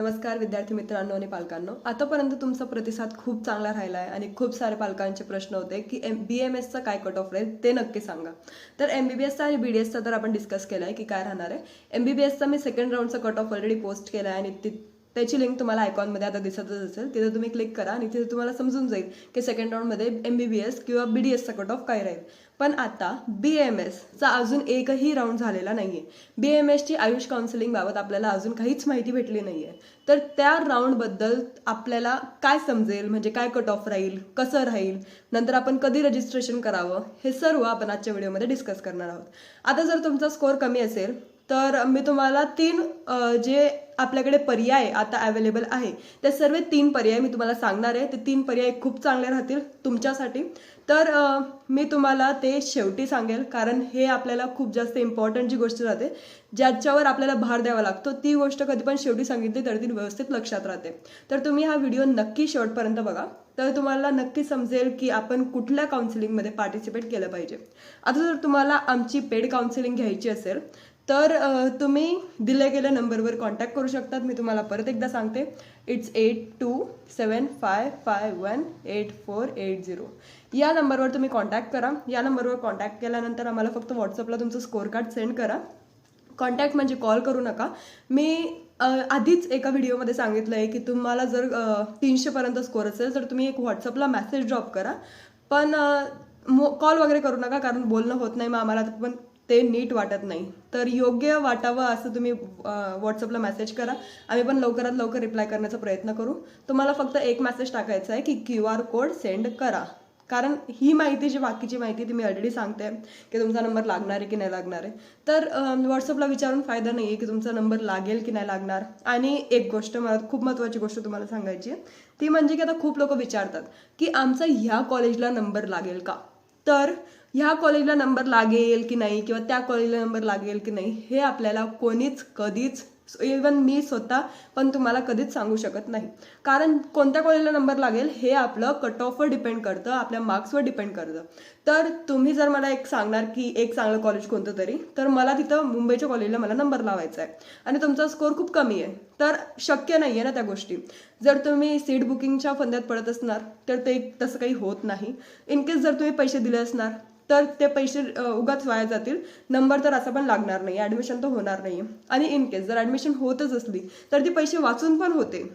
नमस्कार विद्यार्थी मित्रांनो आणि पालकांनो. आतापर्यंत तुमचा प्रतिसाद खूप चांगला राहिला आहे आणि खूप सारे पालकांचे प्रश्न होते की एम बी एम एसचा काय कट ऑफ राहील ते नक्की सांगा. तर एम बी बी एसचा आणि बी डी एसचा तर आपण डिस्कस केला आहे की काय राहणार आहे. एम बी बी एसचा मी सेकंड राऊंडचा कट ऑफ ऑलरेडी पोस्ट केला आहे आणि ती त्याची लिंक तुम्हाला आयकॉनमध्ये आता दिसतच असेल. तिथे तुम्ही क्लिक करा आणि तिथे तुम्हाला समजून जाईल की सेकंड राऊंडमध्ये एम बी बी एस किंवा बी डी एसचा कट ऑफ काय राहील. पण आता बी एम एसचा अजून एकही राऊंड झालेला नाहीये. बी एम एसची आयुष काउन्सिलिंग बाबत आपल्याला अजून काहीच माहिती भेटली नाहीये. तर त्या राऊंडबद्दल आपल्याला काय समजेल? म्हणजे काय कट ऑफ राहील? कसं राहील? नंतर आपण कधी रजिस्ट्रेशन करावं? हे सर्व आपण आजच्या व्हिडिओमध्ये डिस्कस करणार आहोत. आता जर तुमचा स्कोअर कमी असेल तर मी तुम्हाला तीन जे आपल्याकडे पर्याय आता अवेलेबल आहे ते सर्व तीन पर्याय मी तुम्हाला सांगणार आहे. ते तीन पर्याय खूप चांगले राहतील तुमच्यासाठी. तर मी तुम्हाला ते शेवटी सांगेल कारण हे आपल्याला खूप जास्त इम्पॉर्टंट जी गोष्ट राहते ज्याच्यावर आपल्याला भार द्यावा लागतो ती गोष्ट कधी पण शेवटी सांगितली तर ती व्यवस्थित लक्षात राहते. तर तुम्ही हा व्हिडिओ नक्की शेवटपर्यंत बघा. तर तुम्हाला नक्की समजेल की आपण कुठल्या काउन्सिलिंगमध्ये पार्टिसिपेट केलं पाहिजे. आता जर तुम्हाला आमची पेड काउन्सिलिंग घ्यायची असेल तर तुम्ही दिल्या गेल्या नंबरवर कॉन्टॅक्ट करू शकतात. मी तुम्हाला परत एकदा सांगते. It's eight two seven five five one eight four eight zero या नंबरवर तुम्ही कॉन्टॅक्ट करा. या नंबरवर कॉन्टॅक्ट केल्यानंतर आम्हाला फक्त व्हॉट्सअपला तुमचं स्कोअर कार्ड सेंड करा. कॉन्टॅक्ट म्हणजे कॉल करू नका. मी आधीच एका व्हिडिओमध्ये सांगितलं आहे की तुम्हाला जर तीनशेपर्यंत स्कोअर असेल तर तुम्ही एक व्हॉट्सअपला मेसेज ड्रॉप करा. पण कॉल वगैरे करू नका कारण बोलणं होत नाही मग आम्हाला पण ते नीट वाटत नाही. तर योग्य वाटावं असं तुम्ही व्हॉट्सअपला मेसेज करा. आम्ही पण लवकरात लवकर रिप्लाय करण्याचा प्रयत्न करू. तुम्हाला फक्त एक मेसेज टाकायचा आहे की क्यू आर कोड सेंड करा. कारण ही माहिती जी बाकीची माहिती ती मी ऑलरेडी सांगते की तुमचा नंबर लागणार आहे की नाही लागणार आहे. तर व्हॉट्सअपला विचारून फायदा नाही आहे की तुमचा नंबर लागेल की नाही लागणार. आणि एक गोष्ट मला खूप महत्त्वाची गोष्ट तुम्हाला सांगायची आहे. ती म्हणजे की आता खूप लोक विचारतात की आमचा ह्या कॉलेजला नंबर लागेल का? तर ह्या कॉलेजला नंबर लागेल की नाही? किंवा त्या कॉलेजला नंबर लागेल की नाही? हे आपल्याला कोणीच कधीच इवन मी स्वतः पण तुम्हाला कधीच सांगू शकत नाही. कारण कोणत्या कॉलेजला नंबर लागेल हे आपलं कट ऑफवर डिपेंड करतं आपल्या मार्क्सवर डिपेंड करतं. तर तुम्ही जर मला एक सांगणार की एक चांगलं कॉलेज कोणतं तरी तर मला तिथं मुंबईच्या कॉलेजला मला नंबर लावायचा आहे. आणि तुमचा स्कोअर खूप कमी आहे. तर शक्य नाही आहे ना त्या गोष्टी. जर तुम्ही सीट बुकिंगच्या फंद्यात पडत असणार तर ते तसं काही होत नाही. इन केस जर तुम्ही पैसे दिले असणार तर ते पैसे उगाच वाया जातील. नंबर तर असा पण लागणार नाही. ॲडमिशन तर होणार नाही. आणि इन केस जर ॲडमिशन होतच असली तर ती पैसे वाचून पण होते.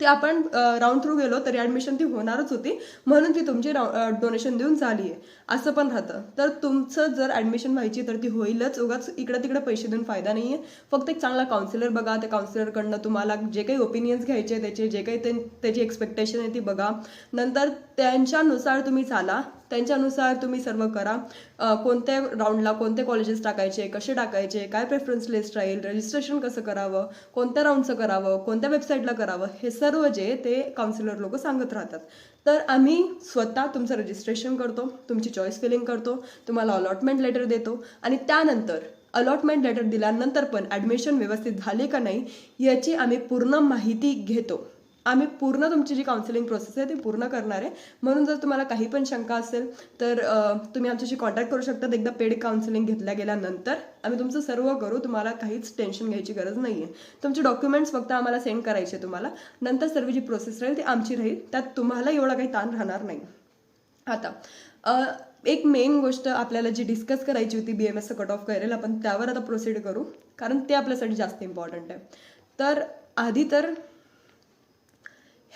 ते आपण राऊंड थ्रू गेलो तरी ॲडमिशन ती होणारच होती. म्हणून ती तुमची डोनेशन देऊन झाली आहे. असं पण राहतं. तर तुमचं जर ॲडमिशन व्हायची तर ती होईलच. उगाच इकडं तिकडे पैसे देऊन फायदा नाही आहे फक्त एक चांगला काउन्सिलर बघा. त्या काउन्सिलरकडनं तुम्हाला जे काही ओपिनियन्स घ्यायचे त्याचे जे काही ते- त्याची एक्सपेक्टेशन आहे ती बघा. नंतर त्यांच्यानुसार तुम्ही चाला. त्यांच्यानुसार तुम्ही सर्व करा. कोणत्या राऊंडला कोणते कॉलेजेस टाकायचे कसे टाकायचे काय प्रेफरन्स लिस्ट राहील रजिस्ट्रेशन कसं करावं कोणत्या राऊंडचं करावं कोणत्या वेबसाईटला करावं हे सर्व जे ते काउन्सिलर लोक सांगत राहतात. तर आम्ही स्वतः तुमचं रजिस्ट्रेशन करतो तुमची चॉईस फिलिंग करतो तुम्हाला अलॉटमेंट लेटर देतो आणि त्यानंतर अलॉटमेंट लेटर दिल्यानंतर पण ॲडमिशन व्यवस्थित झाले का नाही याची आम्ही पूर्ण माहिती घेतो. आम्ही पूर्ण तुमची जी काउन्सिलिंग प्रोसेस आहे ती पूर्ण करणार आहे. म्हणून जर तुम्हाला काही पण शंका असेल तर तुम्ही आमच्याशी कॉन्टॅक्ट करू शकता. एकदा पेड काउन्सिलिंग घेतल्या गेल्यानंतर आम्ही तुमचं सर्व करू. तुम्हाला काहीच टेन्शन घ्यायची गरज नाही आहे तुमचे डॉक्युमेंट्स फक्त आम्हाला सेंड करायचे तुम्हाला. नंतर सर्व जी प्रोसेस राहील ती आमची राहील. त्यात तुम्हाला एवढा काही ताण राहणार नाही. आता एक मेन गोष्ट आपल्याला जी डिस्कस करायची होती बी एम एसचं कट ऑफ करेल आपण त्यावर आता प्रोसीड करू. कारण ते आपल्यासाठी जास्त इम्पॉर्टंट आहे. तर आधी तर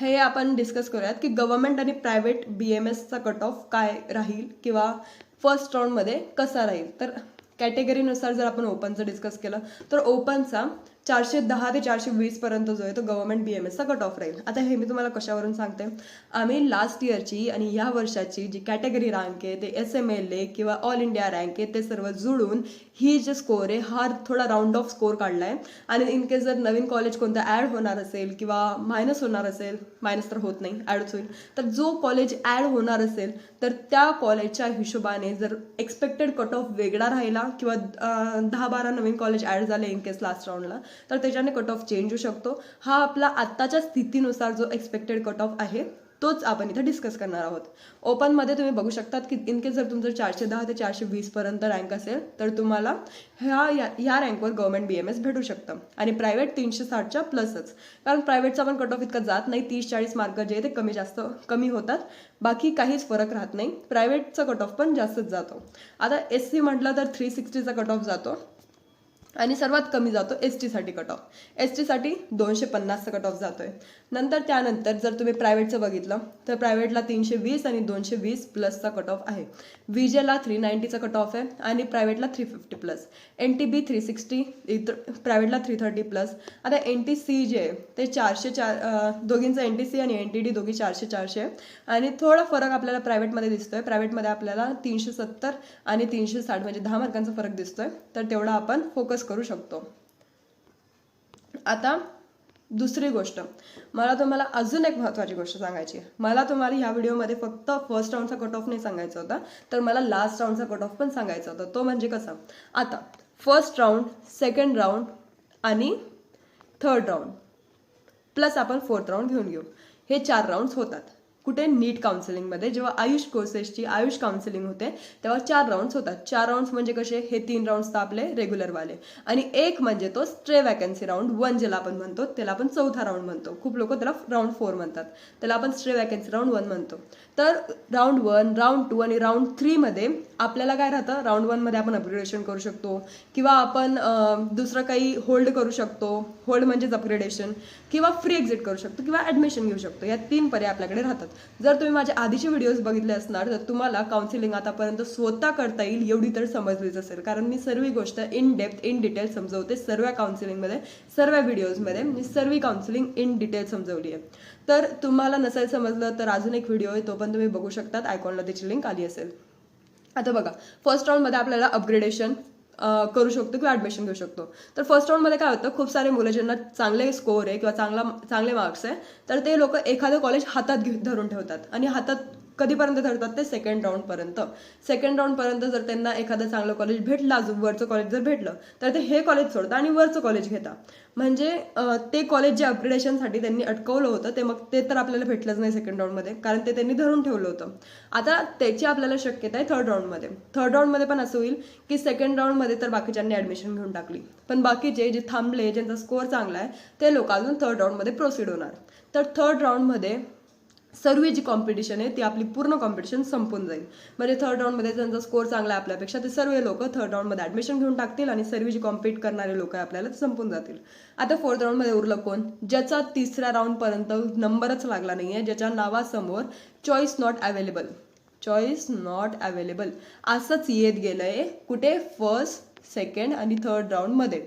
हे आपण डिस्कस करूयात की गव्हर्नमेंट आणि प्रायव्हेट बी एम एसचा कट ऑफ काय राहील किंवा फर्स्ट राऊंडमध्ये कसा राहील? तर कॅटेगरीनुसार जर आपण ओपनचं डिस्कस केलं तर ओपनचा चारशे दहा ते चारशे वीस पर्यंत जो आहे तो गव्हर्नमेंट बी एम एसचा कट ऑफ राहील. आता हे मी तुम्हाला कशावरून सांगते? आम्ही लास्ट इयरची आणि या वर्षाची जी कॅटेगरी रँक आहे ते एस एम एल ए किंवा ऑल इंडिया रँक आहे ते सर्व जुळून ही जे स्कोअर आहे हा थोडा राऊंड ऑफ स्कोअर काढला आहे आणि इन केस जर नवीन कॉलेज कोणतं ॲड होणार असेल किंवा मायनस होणार असेल मायनस तर होत नाही ॲडच होईल. तर जो कॉलेज ॲड होणार असेल तर त्या कॉलेजच्या हिशोबाने जर एक्सपेक्टेड कट ऑफ वेगळा राहिला किंवा दहा बारा नवीन कॉलेज ॲड झाले इन केस लास्ट राऊंडला तर त्याच्याने कट ऑफ चेंज होऊ शकतो. हा आपला आत्ताच्या स्थितीनुसार जो एक्सपेक्टेड कट ऑफ आहे तोच आपण इथे डिस्कस करणार आहोत. ओपनमध्ये तुम्ही बघू शकतात की इनकेस जर तुमचं चारशे दहा ते चारशे वीसपर्यंत रँक असेल तर तुम्हाला ह्या या- ह्या रँकवर गव्हर्नमेंट बी एम एस भेटू शकतं. आणि प्रायव्हेट तीनशे साठच्या प्लसच कारण प्रायव्हेटचा पण कट ऑफ इतकं जात नाही तीस चाळीस मार्क जे आहे ते कमी जास्त कमी होतात. बाकी काहीच फरक राहत नाही. प्रायव्हेटचा कट ऑफ पण जास्तच जातो. आता एस सी म्हटलं तर थ्री सिक्स्टीचा कट ऑफ जातो. आणि सर्वात कमी जातो एस टीसाठी कट ऑफ एस टीसाठी दोनशे पन्नासचा कट ऑफ जातोय. नंतर त्यानंतर जर तुम्ही प्रायव्हेटचं बघितलं तर प्रायव्हेटला तीनशे वीस आणि दोनशे वीस प्लसचा कट ऑफ आहे. विजेला थ्री नाईन्टीचा कट ऑफ आहे आणि प्रायव्हेटला three fifty plus N T B three sixty प्रायव्हेटला three thirty plus आता एन टी सी जे आहे ते चारशे चार दोघींचं एन टी सी आणि एन टी डी दोघी चारशे चारशे आहे. आणि थोडा फरक आपल्याला प्रायव्हेटमध्ये दिसतोय. प्रायव्हेटमध्ये आपल्याला तीनशे सत्तर आणि तीनशे साठ म्हणजे दहा मार्कांचा फरक दिसतोय. तर तेवढा आपण फोकस करू शकतो. आता दुसरी गोष्ट. मला तुम्हाला अजून एक महत्त्वाची गोष्ट सांगायची मला तुम्हाला ह्या व्हिडिओमध्ये फक्त फर्स्ट राऊंडचा कट ऑफ नाही सांगायचा होता तर मला लास्ट राऊंडचा कट ऑफ पण सांगायचा होता. तो म्हणजे कसा? आता फर्स्ट राऊंड सेकंड राऊंड आणि थर्ड राऊंड प्लस आपण फोर्थ राऊंड घेऊन घेऊ. हे चार राऊंड्स होतात. कुठे नीट काउन्सिलिंगमध्ये जेव्हा आयुष कोर्सेसची आयुष काउन्सिलिंग होते तेव्हा चार राऊंड्स होतात. चार राऊंड्स म्हणजे कसे? हे तीन राऊंड्स तर आपले रेग्युलरवाले आणि एक म्हणजे तो स्ट्रे वॅकन्सी राऊंड वन ज्याला आपण म्हणतो त्याला आपण चौथा राऊंड म्हणतो. खूप लोक त्याला राऊंड फोर म्हणतात. त्याला आपण स्ट्रे वॅकन्सी राऊंड वन म्हणतो. तर राऊंड वन राऊंड टू आणि राऊंड थ्रीमध्ये आपल्याला काय राहतं? राऊंड वनमध्ये आपण अपग्रेडेशन करू शकतो. किंवा आपण दुसरं काही होल्ड करू शकतो. होल्ड म्हणजेच अपग्रेडेशन किंवा फ्री एक्झिट करू शकतो. किंवा ॲडमिशन घेऊ शकतो. या तीन पर्याय आपल्याकडे राहतात. जर तुम्ही माझे आधीचे व्हिडिओज बघितले असणार तर तुम्हाला काउन्सिलिंग आतापर्यंत स्वतः करता येईल एवढी तर समजलीच असेल. कारण मी सर्व गोष्ट इन डेप्थ इन डिटेल समजवते सर्व काउन्सिलिंगमध्ये सर्व व्हिडिओजमध्ये मी सर्व काउन्सिलिंग इन डिटेल समजवली आहे. तर तुम्हाला नसेल समजलं तर अजून एक व्हिडिओ आहे तो पण तुम्ही बघू शकतात. आयकॉनला त्याची लिंक आली असेल. आता बघा फर्स्ट राऊंडमध्ये आपल्याला अपग्रेडेशन करू शकतो किंवा ऍडमिशन घेऊ शकतो. तर फर्स्ट राऊंडमध्ये काय होतं खूप सारे मुलं ज्यांना चांगले स्कोअर आहे किंवा चांगला चांगले मार्क्स आहे तर ते लोक एखादं कॉलेज हातात घेऊन धरून ठेवतात. आणि हातात कधीपर्यंत धरतात ते सेकंड राऊंडपर्यंत सेकंड राऊंडपर्यंत जर त्यांना एखादं चांगलं कॉलेज भेटलं अजून वरचं कॉलेज जर भेटलं तर ते हे कॉलेज सोडतात आणि वरचं कॉलेज घेतात. म्हणजे ते कॉलेज जे अपग्रेडेशनसाठी त्यांनी अटकवलं होतं ते मग ते तर आपल्याला भेटलंच नाही सेकंड राऊंडमध्ये कारण ते त्यांनी धरून ठेवलं होतं. आता त्याची आपल्याला शक्यता आहे थर्ड राऊंडमध्ये थर्ड राऊंडमध्ये पण असं होईल की सेकंड राऊंडमध्ये तर बाकीच्यांनी ऍडमिशन घेऊन टाकली. पण बाकीचे जे थांबले ज्यांचा स्कोअर चांगला आहे ते लोक अजून थर्ड राऊंडमध्ये प्रोसीड होणार. तर थर्ड राऊंडमध्ये सर्व जी कॉम्पिटिशन आहे ती आपली पूर्ण कॉम्पिटिशन संपून जाईल. म्हणजे थर्ड राऊंडमध्ये ज्यांचा स्कोअर चांगला आहे आपल्यापेक्षा ते सर्व लोक थर्ड राऊंडमध्ये ॲडमिशन घेऊन टाकतील आणि सर्व जी कॉम्पिट करणारे लोक आहे आपल्याला संपून जातील. आता फोर्थ राऊंडमध्ये उरलं कोण? ज्याचा तिसऱ्या राऊंडपर्यंत नंबरच लागला नाही आहे ज्याच्या नावासमोर choice not available choice not available असंच येत गेलं आहे कुठे? फर्स्ट सेकंड आणि थर्ड राऊंडमध्ये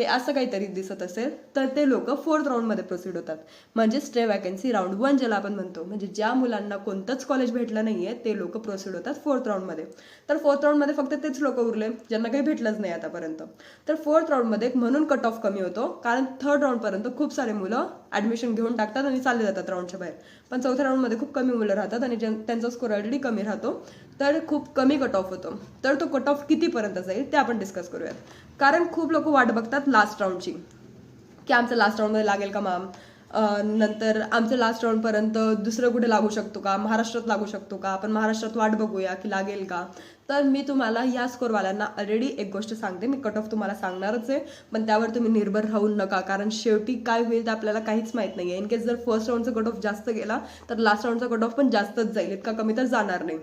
हे असं काहीतरी दिसत असेल तर ते लोक फोर्थ राऊंडमध्ये प्रोसीड होतात. म्हणजे स्टे वॅकन्सी राऊंड वन ज्याला आपण म्हणतो. म्हणजे ज्या मुलांना कोणतंच कॉलेज भेटलं नाही आहे ते लोक प्रोसीड होतात फोर्थ राऊंडमध्ये तर फोर्थ राऊंडमध्ये फक्त तेच लोक उरले ज्यांना काही भेटलंच नाही आतापर्यंत. तर फोर्थ राऊंडमध्ये म्हणून कट ऑफ कमी होतो कारण थर्ड राऊंडपर्यंत खूप सारे मुलं ऍडमिशन घेऊन टाकतात आणि चालले जातात राऊंडच्या बाहेर. पण चौथ्या राऊंडमध्ये खूप कमी मुलं राहतात आणि त्यांचा स्कोर ऑलरेडी कमी राहतो. तर खूप कमी कट ऑफ होतो. तर तो कट ऑफ कितीपर्यंत जाईल ते आपण डिस्कस करूयात. कारण खूप लोक वाट बघतात लास्ट राऊंडची की आमचं लास्ट राऊंडमध्ये लागेल का मॅम नंतर आमचं लास्ट राऊंडपर्यंत दुसरं कुठे लागू शकतो का? महाराष्ट्रात लागू शकतो का? आपण महाराष्ट्रात वाट बघूया की लागेल का? तर मी तुम्हाला या स्कोरवाल्यांना ऑलरेडी एक गोष्ट सांगते. मी कट ऑफ तुम्हाला सांगणारच आहे. पण त्यावर तुम्ही निर्भर राहू नका. कारण शेवटी काय होईल ते आपल्याला काहीच माहीत नाही आहे इनकेस जर फर्स्ट राऊंडचा कट ऑफ जास्त गेला तर लास्ट राऊंडचा कट ऑफ पण जास्तच जाईल. इतका कमी तर जाणार नाही.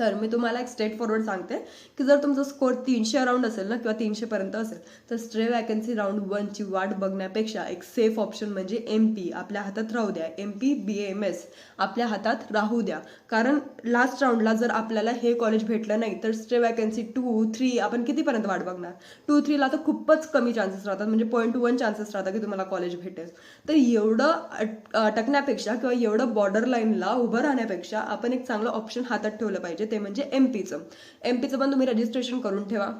तर मी तुम्हाला एक स्ट्रेट फॉरवर्ड सांगते की जर तुमचा स्कोअर तीनशे अराउंड असेल ना किंवा तीनशेपर्यंत असेल तर स्ट्रे वॅकन्सी राऊंड वनची वाट बघण्यापेक्षा एक सेफ ऑप्शन म्हणजे एम पी आपल्या हातात राहू द्या. M P B M S आपल्या हातात राहू द्या. कारण लास्ट राऊंडला जर आपल्याला हे कॉलेज भेटलं नाही तर स्ट्रे वॅकन्सी टू थ्री आपण कितीपर्यंत वाट बघणार? टू थ्रीला तर खूपच कमी चान्सेस राहतात. म्हणजे पॉईंट टू वन चान्सेस राहतात की तुम्हाला कॉलेज भेटेल. तर एवढं अट- अटकण्यापेक्षा किंवा एवढं बॉर्डर लाईनला उभं राहण्यापेक्षा आपण एक चांगलं ऑप्शन हातात ठेवलं पाहिजे. ते म्हणजे एम पीचं एम पीचं पण तुम्ही रजिस्ट्रेशन करून ठेवा.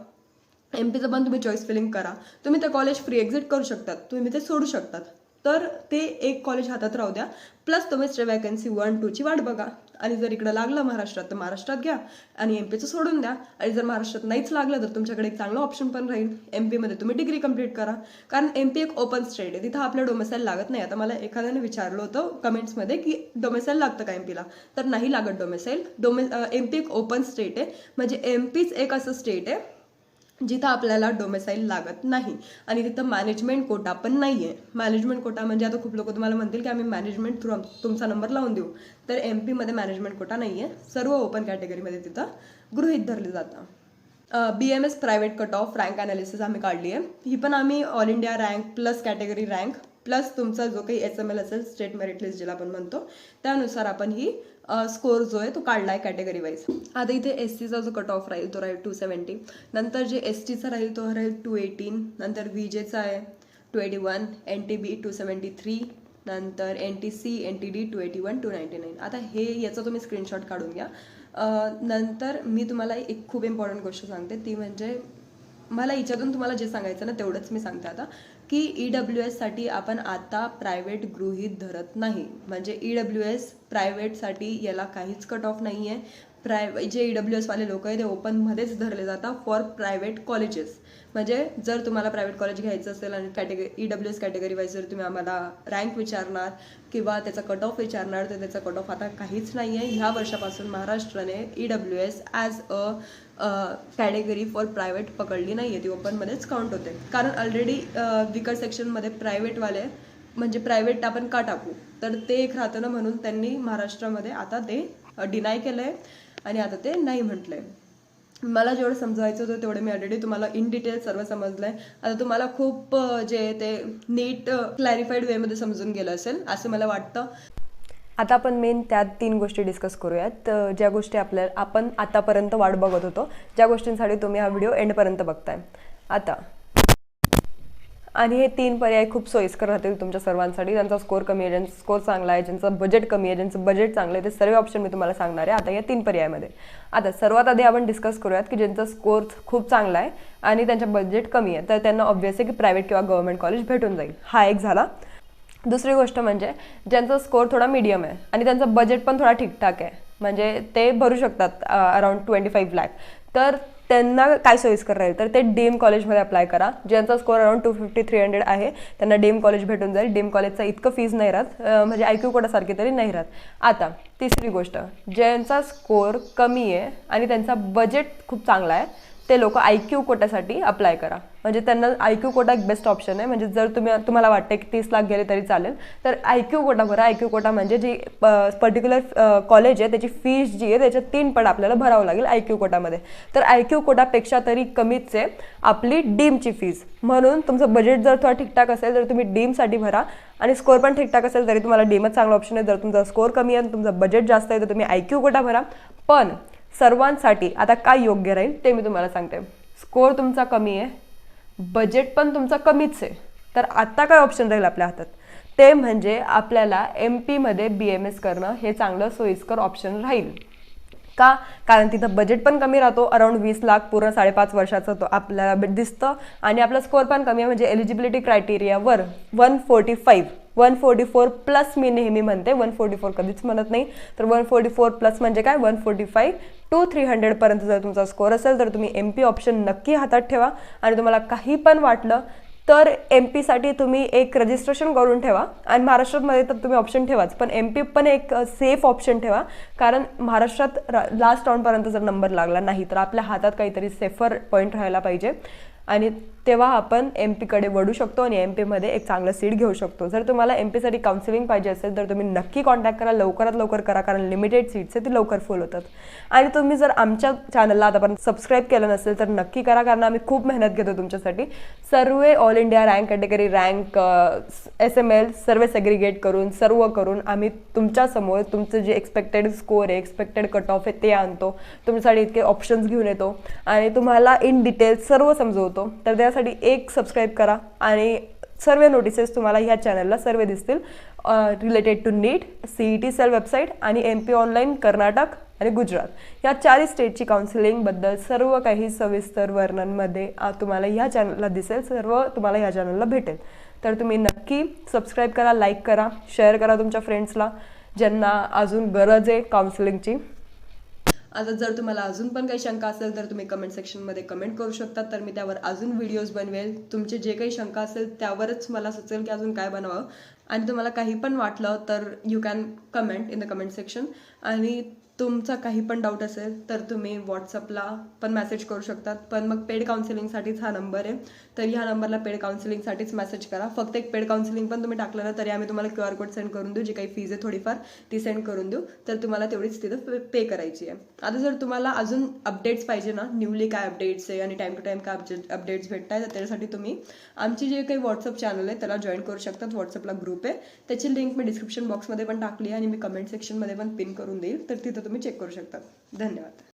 एम पीचं पण तुम्ही चॉईस फिलिंग करा. तुम्ही ते कॉलेज फ्री एक्झिट करू शकतात. तुम्ही ते सोडू शकतात. तर ते एक कॉलेज हातात राहू द्या. प्लस तुम्ही स्टे वॅकन्सी वन टूची वाट बघा. आणि जर इकडं लागलं महाराष्ट्रात तर महाराष्ट्रात घ्या. आणि एम पीचं सोडून द्या. आणि जर महाराष्ट्रात नाहीच लागलं तर तुमच्याकडे एक चांगलं ऑप्शन पण राहील. एम पीमध्ये तुम्ही डिग्री कंप्लीट करा. कारण एम पी एक ओपन स्टेट आहे. तिथं आपलं डोमेसाईल लागत नाही. आता मला एखाद्याने विचारलं होतं कमेंट्समध्ये की डोमेसाईल लागतं का एम पीला तर नाही लागत डोमेसाईल डोमे एम पी एक ओपन स्टेट आहे. म्हणजे एम पीच एक असं स्टेट आहे. जिथं आपल्याला डोमेसाईल लागत नाही आणि तिथं मॅनेजमेंट कोटा पण नाही आहे मॅनेजमेंट कोटा म्हणजे आता खूप लोक तुम्हाला म्हणतील की आम्ही मॅनेजमेंट थ्रू तुमचा नंबर लावून देऊ. तर एम पीमध्ये मॅनेजमेंट कोटा नाही आहे सर्व ओपन कॅटेगरीमध्ये तिथं गृहित धरलं जातं. B M S private cut off rank analysis आम्ही काढली आहे. ही पण आम्ही all India rank plus category rank plus तुमचा जो काही एस एम एल असेल स्टेट मेरिट लिस्ट ज्याला आपण म्हणतो त्यानुसार आपण ही स्कोर जो आहे तो काढला आहे कॅटेगरी वाईज आता इथे एस टीचा जो कट ऑफ राहील तो राहील टू सेवन्टी नंतर जे एस टीचा राहील तो राहील टू एटीन नंतर व्ही जेचा आहे two eighty one N T B two seventy three नंतर N T C N T D two eighty one two ninety nine आता हे याचा तुम्ही स्क्रीनशॉट काढून घ्या. नंतर मी तुम्हाला एक खूप इम्पॉर्टंट गोष्ट सांगते. ती म्हणजे मला याच्यातून तुम्हाला जे सांगायचं ना तेवढंच मी सांगते आता. की ई डब्ल्यू एससाठी आपण आता प्रायव्हेट गृहीत धरत नाही. म्हणजे ई डब्ल्यू एस प्रायव्हेटसाठी याला काहीच कट ऑफ नाही आहे प्राय जे ई डब्ल्यू एसवाले लोक आहे ते ओपनमध्येच धरले जातात फॉर प्रायव्हेट कॉलेजेस म्हणजे जर तुम्हाला प्रायव्हेट कॉलेज घ्यायचं असेल आणि category E W S category wise जर तुम्ही आम्हाला रँक विचारणार किंवा त्याचा कट ऑफ विचारणार तर त्याचा कट ऑफ आता काहीच नाही आहे ह्या वर्षापासून महाराष्ट्राने E W S as a category for private पकडली नाही आहे ती ओपनमध्येच काउंट होते. कारण ऑलरेडी विकर सेक्शनमध्ये प्रायव्हेटवाले म्हणजे प्रायव्हेट आपण का टाकू? तर ते एक राहतं ना म्हणून त्यांनी महाराष्ट्रामध्ये आता ते डिनाय केलं आहे आणि आता ते नाही म्हटलं आहे मला जेवढं समजवायचं होतं तेवढं मी ऑलरेडी तुम्हाला इन डिटेल सर्व समजलं आहे आता तुम्हाला खूप जे ते नीट क्लॅरिफाईड वेमध्ये समजून गेलं असेल असं मला वाटतं. आता आपण मेन त्यात तीन गोष्टी डिस्कस करूयात. ज्या गोष्टी आपल्या आपण आतापर्यंत वाट बघत होतो ज्या गोष्टींसाठी तुम्ही हा व्हिडिओ एंडपर्यंत बघताय. आता आणि हे तीन पर्याय खूप सोयीस्कर राहतील तुमच्या सर्वांसाठी. ज्यांचा स्कोर कमी आहे ज्यांचा स्कोर चांगला आहे ज्यांचं बजेट कमी आहे ज्यांचं बजेट चांगलं आहे ते सर्व ऑप्शन मी तुम्हाला सांगणार आहे. आता या तीन पर्यायामध्ये. आता सर्वात आधी आपण डिस्कस करूयात की ज्यांचा स्कोर खूप चांगला आहे आणि त्यांच्या बजेट कमी आहे तर त्यांना ऑब्व्हियस आहे की प्रायव्हेट किंवा गव्हर्मेंट कॉलेज भेटून जाईल. हा एक झाला. दुसरी गोष्ट म्हणजे ज्यांचा स्कोर थोडा मीडियम आहे आणि त्यांचं बजेट पण थोडा ठीकठाक आहे. म्हणजे ते भरू शकतात अराउंड ट्वेंटी फाईव्ह लॅक तर त्यांना काय सोयीस्कर राहील तर ते डीम कॉलेजमध्ये अप्लाय करा. ज्यांचा score around two fifty three hundred आहे त्यांना डीम कॉलेज भेटून जाईल. डीम कॉलेजचा इतकं फीज नाही राहत. म्हणजे आय क्यू कोटासारखी तरी नाही राहत. आता तिसरी गोष्ट. ज्यांचा स्कोअर कमी आहे आणि त्यांचा बजेट खूप चांगला आहे ते लोक आय क्यू कोट्यासाठी अप्लाय करा. म्हणजे त्यांना आय क्यू कोटा एक बेस्ट ऑप्शन आहे. म्हणजे जर तुम्ही तुम्हाला वाटते की तीस लाख गेले तरी चालेल. तर आय क्यू कोटा भरा. आय क्यू कोटा म्हणजे जी पर्टिक्युलर कॉलेज आहे त्याची फीज जी आहे त्याच्या तीन पट आपल्याला भरावं लागेल आय क्यू कोटामध्ये. तर आय क्यू कोटापेक्षा तरी कमीच आहे आपली डीमची फीज म्हणून तुमचं बजेट जर थोडा ठीकठाक असेल तर तुम्ही डीमसाठी भरा. आणि स्कोर पण ठीकठाक असेल तरी तुम्हाला डीमच चांगला ऑप्शन आहे. जर तुमचा स्कोर कमी आहे तुमचं बजेट जास्त आहे तर तुम्ही आय क्यू कोटा भरा. पण सर्वांसाठी आता काय योग्य राहील ते मी तुम्हाला सांगते. स्कोर तुमचा कमी आहे. बजेट पण तुमचा कमीच आहे. तर आत्ता काय ऑप्शन राहील आपल्या हातात? ते म्हणजे आपल्याला एम पीमध्ये बी एम एस करणं हे चांगलं सोयीस्कर ऑप्शन राहील. का? कारण तिथं बजेट पण कमी राहतो अराउंड वीस लाख पूर्ण साडेपाच वर्षाचं तो आपल्याला दिसतं. आणि आपला स्कोअर पण कमी आहे म्हणजे eligibility क्रायटेरियावर one forty five one forty four plus मी नेहमी म्हणते वन फोर्टी फोर कधीच म्हणत नाही. तर वन फोर्टी फोर प्लस म्हणजे काय? One forty five two three हंड्रेडपर्यंत जर तुमचा स्कोअर असेल तर तुम्ही एम पी ऑप्शन नक्की हातात ठेवा. आणि तुम्हाला काही पण वाटलं तर एम पीसाठी तुम्ही एक रजिस्ट्रेशन करून ठेवा. आणि महाराष्ट्रामध्ये तर तुम्ही ऑप्शन ठेवाच पण एम पी पण एक सेफ ऑप्शन ठेवा. कारण महाराष्ट्रात लास्ट राऊंडपर्यंत जर नंबर लागला नाही तर आपल्या हातात काहीतरी सेफर पॉईंट राहायला पाहिजे. आणि तेव्हा आपण एम पीकडे वळू शकतो आणि एम पीमध्ये एक चांगलं सीट घेऊ शकतो. जर तुम्हाला एम पीसाठी काउन्सिलिंग पाहिजे असेल तर तुम्ही नक्की कॉन्टॅक्ट करा लवकरात लवकर करा कारण लिमिटेड सीट्स आहे ती लवकर फुल होतात. आणि तुम्ही जर आमच्या चॅनलला आतापर्यंत सबस्क्राईब केलं नसेल तर नक्की करा कारण आम्ही खूप मेहनत घेतो तुमच्यासाठी. सर्व all India rank category rank S M L सर्व सेग्रिगेट करून सर्व करून आम्ही तुमच्यासमोर तुमचं जे एक्सपेक्टेड स्कोअर आहे एक्सपेक्टेड कट ऑफ आहे ते आणतो. तुमच्यासाठी इतके ऑप्शन्स घेऊन येतो. आणि तुम्हाला इन डिटेल सर्व समजवतो. तर त्या त्यासाठी एक सबस्क्राईब करा आणि सर्व नोटिसेस तुम्हाला ह्या चॅनलला सर्व दिसतील. Related to NEET C E T cell website आणि एम पी ऑनलाईन कर्नाटक आणि गुजरात. या चारही स्टेटची काउन्सिलिंगबद्दल सर्व काही सविस्तर वर्णनमध्ये तुम्हाला ह्या चॅनलला दिसेल सर्व तुम्हाला ह्या चॅनलला भेटेल. तर तुम्ही नक्की सबस्क्राईब करा लाईक करा शेअर करा तुमच्या फ्रेंड्सला ज्यांना अजून गरज आहे काउन्सिलिंगची आता जर तुम्हाला अजून पण काही शंका असेल तर तुम्ही कमेंट सेक्शनमध्ये कमेंट करू शकता. तर मी त्यावर अजून व्हिडिओज बनवेल. तुमचे जे काही शंका असेल त्यावरच मला सुचेल की अजून काय बनवावं. आणि तुम्हाला काही पण वाटलं तर you can comment in the comment section आणि तुमचा काही पण डाऊट असेल तर तुम्ही व्हॉट्सअपला पण मेसेज करू शकतात. पण मग पेड काउन्सिलिंगसाठीच हा नंबर आहे. तर ह्या नंबरला पेड काउन्सिलिंगसाठीच मेसेज करा. फक्त एक पेड काउन्सिलिंग पण तुम्ही टाकलं ना तरी आम्ही तुम्हाला क्यू आर कोड सेंड करून देऊ. जी काही फीज आहे थोडीफार ती सेंड करून देऊ. तर तुम्हाला तेवढीच तिथं पे करायची आहे. आता जर तुम्हाला अजून अपडेट्स पाहिजे ना न्यूली काय अपडेट्स आहे आणि टाईम टू टाईम काय अपडेट अपडेट्स भेटत आहे तर त्याच्यासाठी तुम्ही आमची जे काही व्हॉट्सअप चॅनल आहे त्याला जॉईन करू शकतात. व्हॉट्सअपला ग्रुप आहे. त्याची लिंक मी डिस्क्रिप्शन बॉक्समध्ये पण टाकली आहे आणि मी कमेंट सेक्शनमध्ये पण पिन करून देईल. तर तिथं तुम्ही चेक करू शकता. धन्यवाद.